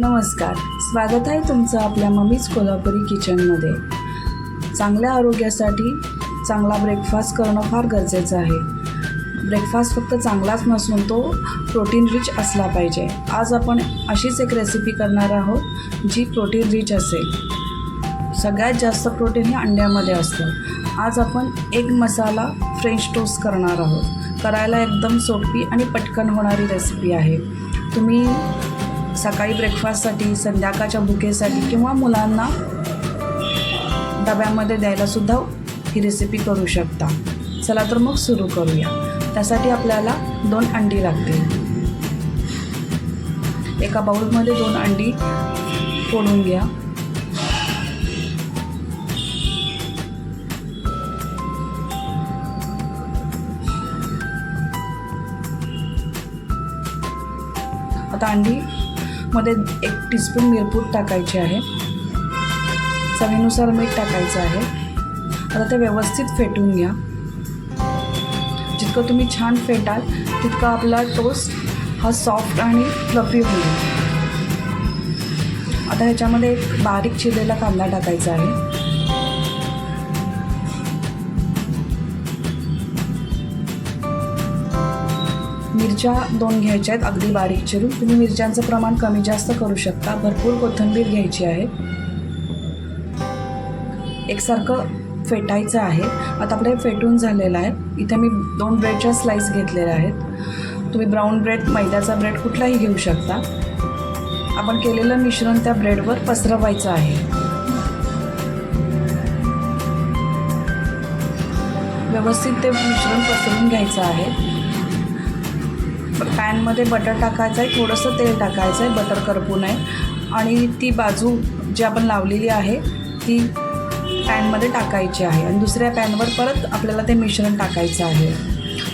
नमस्कार. स्वागत आहे तुमचं आपल्या मम्मीज कोल्हापुरी किचनमध्ये. चांगल्या आरोग्यासाठी चांगला ब्रेकफास्ट करणं फार गरजेचं आहे. ब्रेकफास्ट फक्त चांगलाच नसून तो प्रोटीन रिच असला पाहिजे. आज आपण अशीच एक रेसिपी करणार आहोत जी प्रोटीन रिच असेल. सगळ्यात जास्त प्रोटीन हे अंड्यामध्ये असतं. आज आपण एक मसाला फ्रेंच टोस्ट करणार आहोत. करायला एकदम सोपी आणि पटकन होणारी रेसिपी आहे. तुम्ही सकाळी ब्रेकफास्टसाठी संध्याकाळच्या बुकेसाठी किंवा मुलांना डब्यामध्ये द्यायलासुद्धा ही रेसिपी करू शकता. चला तर मग सुरू करूया. त्यासाठी आपल्याला दोन अंडी लागतील. एका बाउलमध्ये दोन अंडी फोडून घ्या. आता अंडी मध्ये एक टीस्पून मिरपूड टाकायची आहे. चवीनुसार मीठ टाकायचं आहे. आता ते व्यवस्थित फेटून घ्या. जितकं तुम्ही छान फेटाल तितका आपला टोस्ट हा सॉफ्ट आणि फ्लफी होईल. आता ह्याच्यामध्ये एक बारीक चिरलेला कांदा टाकायचा आहे. मिरच्या दोन घ्यायच्या आहेत अगदी बारीक चिरून. तुम्ही मिरच्यांचं प्रमाण कमी जास्त करू शकता. भरपूर कोथिंबीर घ्यायची आहे. एकसारखं फेटायचं आहे. आता आपलं फेटून झालेलं आहे. इथे मी दोन ब्रेडच्या स्लाईस घेतलेल्या आहेत. तुम्ही ब्राऊन ब्रेड मैद्याचा ब्रेड कुठलाही घेऊ शकता. आपण केलेलं मिश्रण त्या ब्रेडवर पसरवायचं आहे. व्यवस्थित ते मिश्रण पसरून घ्यायचं आहे. पॅनमध्ये बटर टाकायचं आहे थोडंसं तेल टाकायचं आहे बटर करपू नये आणि ती बाजू जी आपण लावलेली आहे ती पॅनमध्ये टाकायची आहे. आणि दुसऱ्या पॅनवर परत आपल्याला ते मिश्रण टाकायचं आहे.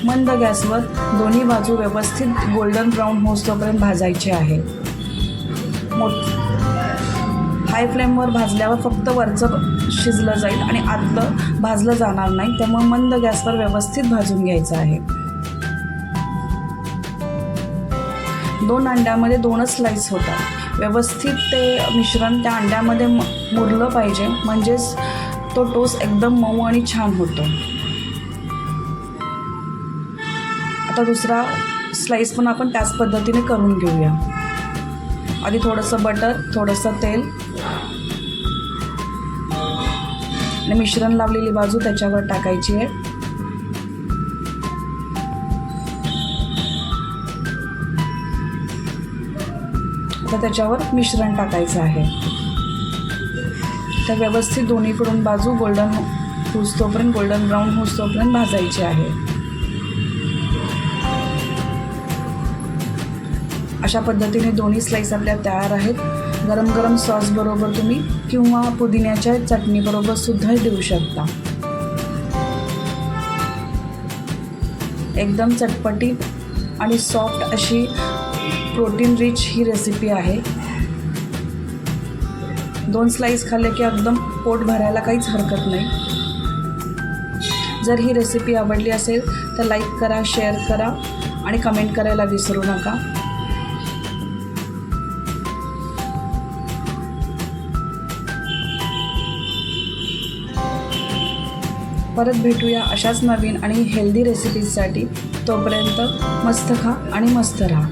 मंद गॅसवर दोन्ही बाजू व्यवस्थित गोल्डन ब्राऊन होस्तोपर्यंत भाजायचे आहे. मोठ हाय फ्लेमवर भाजल्यावर फक्त वरचं शिजलं जाईल आणि आतलं भाजलं जाणार नाही. त्यामुळे मंद गॅसवर व्यवस्थित भाजून घ्यायचं आहे. दोन अंड्यामध्ये दोनच स्लाईस होतात. व्यवस्थित ते मिश्रण त्या अंड्यामध्ये म मुरलं पाहिजे. म्हणजेच तो टोस एकदम मऊ आणि छान होतो. आता दुसरा स्लाईस पण आपण त्याच पद्धतीने करून घेऊया. आधी थोडंसं बटर थोडंसं तेल. आणि मिश्रण लावलेली बाजू त्याच्यावर टाकायची आहे. आता त्याच्यावर मिश्रण टाकायचं आहे. तर व्यवस्थित दोन्हीकडून बाजू गोल्डन होसतोपर्यंत गोल्डन ब्राऊन होसतोपर्यंत भाजायची आहे. अशा पद्धतीने दोन्ही स्लाईस आपल्या तयार आहेत. गरम गरम सॉसबरोबर तुम्ही किंवा पुदिन्याच्या चटणीबरोबर सुद्धा देऊ शकता. एकदम चटपटीत आणि सॉफ्ट अशी प्रोटीन रिच ही रेसिपी आहे. दोन स्लाईस खाल्ले की एकदम पोट भरायला काहीच हरकत नाही. जर ही रेसिपी आवडली असेल तर लाईक करा शेअर करा आणि कमेंट करायला विसरू नका. परत भेटूया अशाच नवीन आणि हेल्दी रेसिपीजसाठी तोपर्यंत मस्त खा आणि मस्त राहा.